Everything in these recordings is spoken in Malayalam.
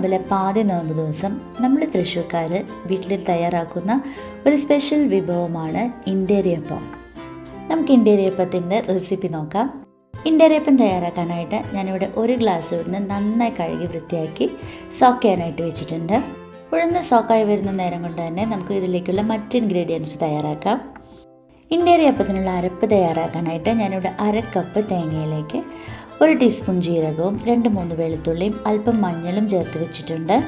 നോമ്പിലെ പാതി നോമ്പ് ദിവസം നമ്മൾ തൃശ്ശൂർക്കാർ വീട്ടിൽ തയ്യാറാക്കുന്ന ഒരു സ്പെഷ്യൽ വിഭവമാണ് ഇൻഡേരിയപ്പം നമുക്ക് ഇൻഡേരിയപ്പത്തിന്റെ റെസിപ്പി നോക്കാം. ഇൻഡേരിയപ്പം തയ്യാറാക്കാനായിട്ട് ഞാനിവിടെ ഒരു ഗ്ലാസ് ഉഴുന്ന് നന്നായി കഴുകി വൃത്തിയാക്കി സോക്ക് ചെയ്യാനായിട്ട് വെച്ചിട്ടുണ്ട്. ഉഴുന്ന് സോക്കായി വരുന്ന നേരം കൊണ്ട് തന്നെ നമുക്ക് ഇതിലേക്കുള്ള മറ്റ് ഇൻഗ്രീഡിയൻസ് തയ്യാറാക്കാം. ഇൻഡേരിയപ്പത്തിനുള്ള അരപ്പ് തയ്യാറാക്കാനായിട്ട് ഞാനിവിടെ അര കപ്പ് തേങ്ങയിലേക്ക് ഒരു ടീസ്പൂൺ ജീരകവും രണ്ട് മൂന്ന് വെളുത്തുള്ളിയും അല്പം മഞ്ഞളും ചേർത്ത് വെച്ചിട്ടുണ്ട്.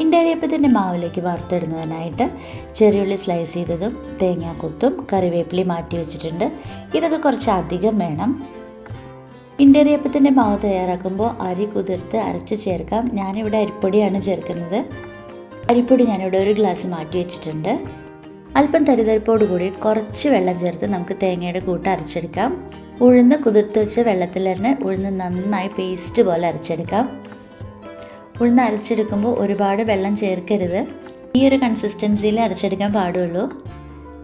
ഇണ്ടേരിയപ്പത്തിന്റെ മാവിലേക്ക് വറുത്തിടുന്നതിനായിട്ട് ചെറിയുള്ളി സ്ലൈസ് ചെയ്തതും തേങ്ങാക്കൊത്തും കറിവേപ്പിലി മാറ്റി വെച്ചിട്ടുണ്ട്. ഇതൊക്കെ കുറച്ച് അധികം വേണം. ഇണ്ടേരിയപ്പത്തിന്റെ മാവ് തയ്യാറാക്കുമ്പോൾ അരി കുതിർത്ത് അരച്ച് ചേർക്കാം. ഞാനിവിടെ അരിപ്പൊടിയാണ് ചേർക്കുന്നത്. അരിപ്പൊടി ഞാനിവിടെ ഒരു ഗ്ലാസ് മാറ്റി വെച്ചിട്ടുണ്ട്. അല്പം തരിതരിപ്പോട് കൂടി കുറച്ച് വെള്ളം ചേർത്ത് നമുക്ക് തേങ്ങയുടെ കൂട്ട് അരച്ചെടുക്കാം. ഉഴുന്ന് കുതിർത്ത് വെച്ച വെള്ളത്തിൽ തന്നെ ഉഴുന്ന് നന്നായി പേസ്റ്റ് പോലെ അരച്ചെടുക്കാം. ഉഴുന്ന് അരച്ചെടുക്കുമ്പോൾ ഒരുപാട് വെള്ളം ചേർക്കരുത്. ഈ ഒരു കൺസിസ്റ്റൻസിയിൽ അരച്ചെടുക്കാൻ പാടുള്ളൂ.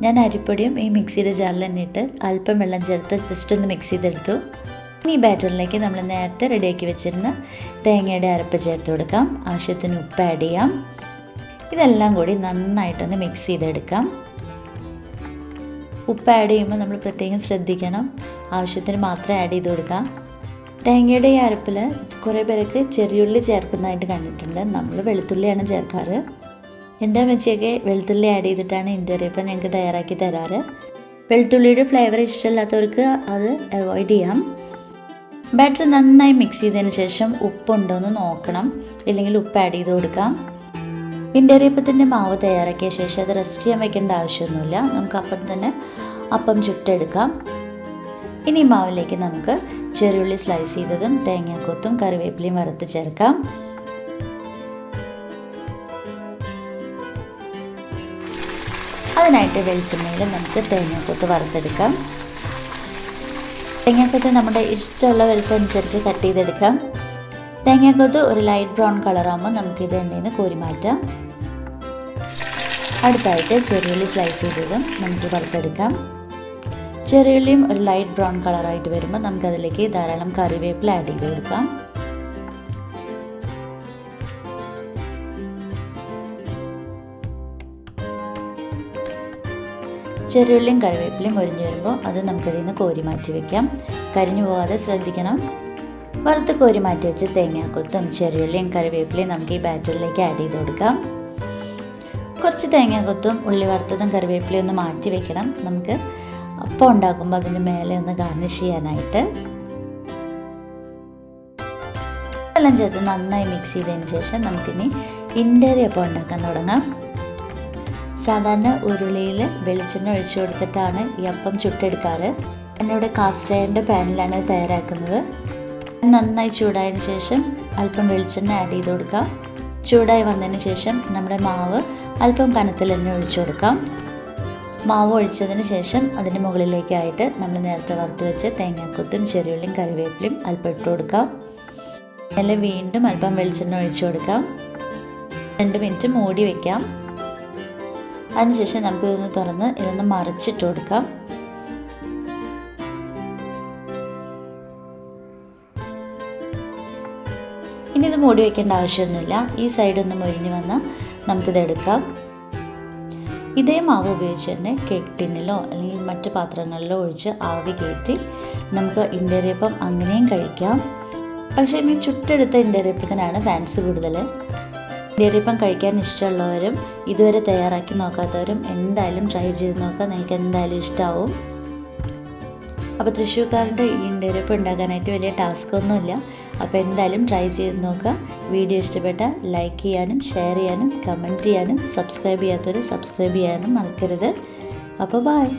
ഞാൻ അരിപ്പൊടിയും ഈ മിക്സിയുടെ ജാറിൽ തന്നെ ഇട്ട് അല്പം വെള്ളം ചേർത്ത് ജസ്റ്റ് ഒന്ന് മിക്സ് ചെയ്തെടുത്തു. ഇനി ഈ ബാറ്ററിലേക്ക് നമ്മൾ നേരത്തെ റെഡിയാക്കി വെച്ചിരുന്ന തേങ്ങയുടെ അരപ്പ് ചേർത്ത് കൊടുക്കാം. ആവശ്യത്തിന് ഉപ്പ് ആഡ് ചെയ്യാം. ഇതെല്ലാം കൂടി നന്നായിട്ടൊന്ന് മിക്സ് ചെയ്തെടുക്കാം. ഉപ്പ് ആഡ് ചെയ്യുമ്പോൾ നമ്മൾ പ്രത്യേകം ശ്രദ്ധിക്കണം. ആവശ്യത്തിന് മാത്രം ആഡ് ചെയ്ത് കൊടുക്കുക. തേങ്ങയുടെ ഈ അരപ്പിൽ കുറേ പേരൊക്കെ ചെറിയുള്ളി ചേർക്കുന്നതായിട്ട് കണ്ടിട്ടുണ്ട്. നമ്മൾ വെളുത്തുള്ളിയാണ് ചേർക്കാറ്. എന്റെ അമ്മച്ചിയൊക്കെ വെളുത്തുള്ളി ആഡ് ചെയ്തിട്ടാണ് ഇന്റർവ്യൂപ്പം ഞങ്ങൾക്ക് തയ്യാറാക്കി തരാറ്. വെളുത്തുള്ളിയുടെ ഫ്ലേവർ ഇഷ്ടമില്ലാത്തവർക്ക് അത് അവോയ്ഡ് ചെയ്യാം. ബാറ്റർ നന്നായി മിക്സ് ചെയ്തതിന് ശേഷം ഉപ്പുണ്ടോ എന്ന് നോക്കണം. ഇല്ലെങ്കിൽ ഉപ്പ് ആഡ് ചെയ്ത് കൊടുക്കാം. ഇണ്ടരിയപ്പത്തിന്റെ മാവ് തയ്യാറാക്കിയ ശേഷം അത് റെസ്റ്റ് ചെയ്യാൻ വെക്കേണ്ട ആവശ്യമൊന്നുമില്ല. നമുക്ക് അപ്പം തന്നെ അപ്പം ചുട്ടെടുക്കാം. ഇനി മാവിലേക്ക് നമുക്ക് ചെറിയുള്ളി സ്ലൈസ് ചെയ്തതും തേങ്ങാക്കൊത്തും കറിവേപ്പിലയും വറുത്ത് ചേർക്കാം. അതിനായിട്ട് വെളിച്ചെണ്ണയിൽ നമുക്ക് തേങ്ങാക്കൊത്ത് വറുത്തെടുക്കാം. തേങ്ങാക്കൊത്ത് നമ്മുടെ ഇഷ്ടമുള്ള വലുപ്പം അനുസരിച്ച് കട്ട് ചെയ്തെടുക്കാം. തേങ്ങാക്കൊത്ത് ഒരു ലൈറ്റ് ബ്രൗൺ കളറാകുമ്പോൾ നമുക്ക് ഇത് എണ്ണയിൽ നിന്ന് കോരി മാറ്റാം. അടുത്തായിട്ട് ചെറിയുള്ളി സ്ലൈസ് ചെയ്തതും നമുക്ക് വറുത്തെടുക്കാം. ചെറിയുള്ളിയും ഒരു ലൈറ്റ് ബ്രൗൺ കളറായിട്ട് വരുമ്പോൾ നമുക്ക് അതിലേക്ക് ധാരാളം കറിവേപ്പില ആഡ് ചെയ്ത് കൊടുക്കാം. ചെറിയുള്ളിയും കറിവേപ്പിലയും ഒരിഞ്ഞു വരുമ്പോൾ അത് നമുക്കതിൽ നിന്ന് കോരി മാറ്റി വെക്കാം. കരിഞ്ഞു പോകാതെ ശ്രദ്ധിക്കണം. വറുത്ത് കോരി മാറ്റി വെച്ച് തേങ്ങാക്കൊത്തും ചെറിയുള്ളിയും കറിവേപ്പിലയും നമുക്ക് ഈ ബാറ്ററിലേക്ക് ആഡ് ചെയ്ത് കൊടുക്കാം. കുറച്ച് തേങ്ങാക്കൊത്തും ഉള്ളി വറുത്തതും കറിവേപ്പിലയും ഒന്ന് മാറ്റി വെക്കണം. നമുക്ക് അപ്പം ഉണ്ടാക്കുമ്പോൾ അതിന് മേലെ ഒന്ന് ഗാർണിഷ് ചെയ്യാനായിട്ട്. എല്ലാം ചേർത്ത് നന്നായി മിക്സ് ചെയ്തതിന് ശേഷം നമുക്കിനി ഇൻഡേറി അപ്പം ഉണ്ടാക്കാൻ തുടങ്ങാം. സാധാരണ ഉരുളിയിൽ വെളിച്ചെണ്ണ ഒഴിച്ചു കൊടുത്തിട്ടാണ് ഈ അപ്പം ചുട്ടെടുക്കാറ്. എന്നോട് കാസ്റ്റ് അയണിന്റെ പാനിലാണ് തയ്യാറാക്കുന്നത്. നന്നായി ചൂടായതിന് ശേഷം അല്പം വെളിച്ചെണ്ണ ആഡ് ചെയ്ത് കൊടുക്കാം. ചൂടായി വന്നതിന് ശേഷം നമ്മുടെ മാവ് അല്പം കനത്തിൽ തന്നെ ഒഴിച്ചു കൊടുക്കാം. മാവ് ഒഴിച്ചതിന് ശേഷം അതിന് മുകളിലേക്കായിട്ട് നമ്മൾ നേരത്തെ വറുത്ത് വെച്ച് തേങ്ങാക്കൊത്തും ചെറിയുള്ളിയും കറിവേപ്പിലയും അല്പം ഇട്ട് കൊടുക്കാം. അതിൽ വീണ്ടും അല്പം വെളിച്ചെണ്ണ ഒഴിച്ചു കൊടുക്കാം. രണ്ട് മിനിറ്റ് മൂടി വയ്ക്കാം അതിനുശേഷം നമുക്കിതൊന്ന് തുറന്ന് ഇതൊന്ന് മറിച്ചിട്ട് കൊടുക്കാം. ഇത് മൂടി വയ്ക്കേണ്ട ആവശ്യമൊന്നുമില്ല. ഈ സൈഡൊന്ന് മൊരിഞ്ഞ് വന്നാൽ നമുക്കിത് എടുക്കാം. ഇതേ മാവ് ഉപയോഗിച്ച് തന്നെ കേക്ക് ടിന്നിലോ അല്ലെങ്കിൽ മറ്റ് പാത്രങ്ങളിലോ ഒഴിച്ച് ആവി കയറ്റി നമുക്ക് ഇൻഡേറിയപ്പം അങ്ങനെയും കഴിക്കാം. പക്ഷേ ഇനി ചുട്ടെടുത്ത ഇൻഡേറിയപ്പത്തിനാണ് ഫാൻസ് കൂടുതൽ ഇൻഡേറിയപ്പം കഴിക്കാൻ ഇഷ്ടമുള്ളവരും ഇതുവരെ തയ്യാറാക്കി നോക്കാത്തവരും എന്തായാലും ട്രൈ ചെയ്ത് നോക്കാം. നിങ്ങൾക്ക് എന്തായാലും ഇഷ്ടമാവും അപ്പോൾ തൃശ്ശൂർക്കാരുടെ ഈ ഇന്റർവ്യൂ ഉണ്ടാക്കാനായിട്ട് വലിയ ടാസ്ക് ഒന്നുമില്ല. അപ്പോൾ എന്തായാലും ട്രൈ ചെയ്ത് നോക്കുക. വീഡിയോ ഇഷ്ടപ്പെട്ടാൽ ലൈക്ക് ചെയ്യാനും ഷെയർ ചെയ്യാനും കമന്റ് ചെയ്യാനും സബ്സ്ക്രൈബ് ചെയ്യാത്തവർ സബ്സ്ക്രൈബ് ചെയ്യാനും മറക്കരുത്. അപ്പോൾ ബായ്